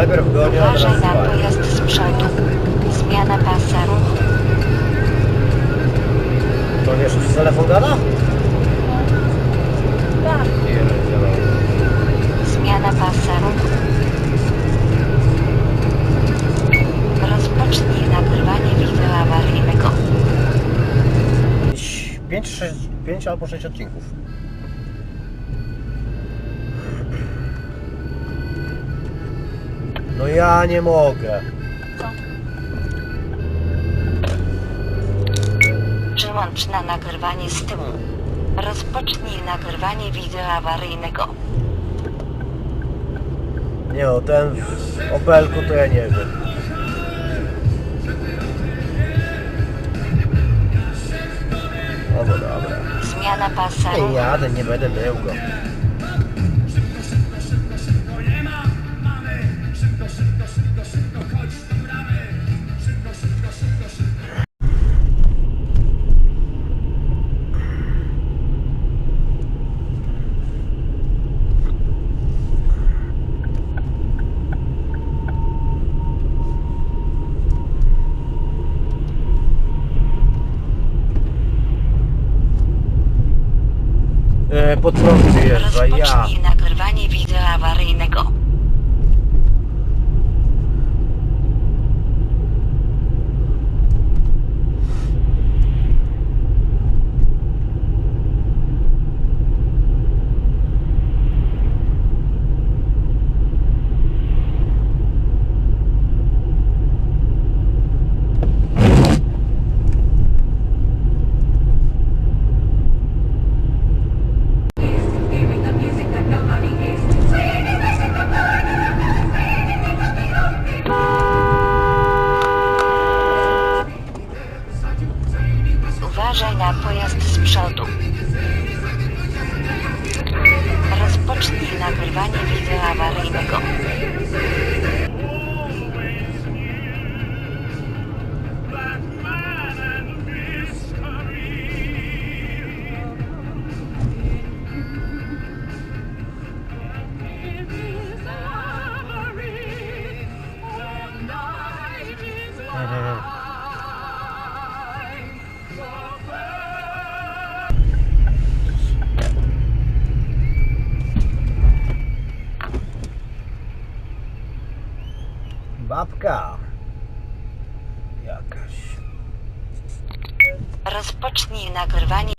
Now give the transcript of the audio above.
Uważaj na pojazd z przodu. Zmiana pasa ruchu. To wiesz, już telefon gada? Tak. Pierdzielę. Zmiana pasa ruchu. Rozpocznij nagrywanie wideo awaryjnego. 5, 6, 5 albo 6 odcinków. No ja nie mogę. Przełącz na nagrywanie z tyłu. Rozpocznij nagrywanie wideo awaryjnego. Nie o ten w Opelku to ja nie wiem. No bo dobra. Zmiana pasa Nie jadę, nie będę mył go. Pod prąd wyjeżdża, ja. Rozpocznij nagrywanie wideo awaryjnego. Uważaj na pojazd z przodu. Rozpocznij nagrywanie wideo awaryjnego. Babka. Jakaś. Rozpocznij nagrywanie.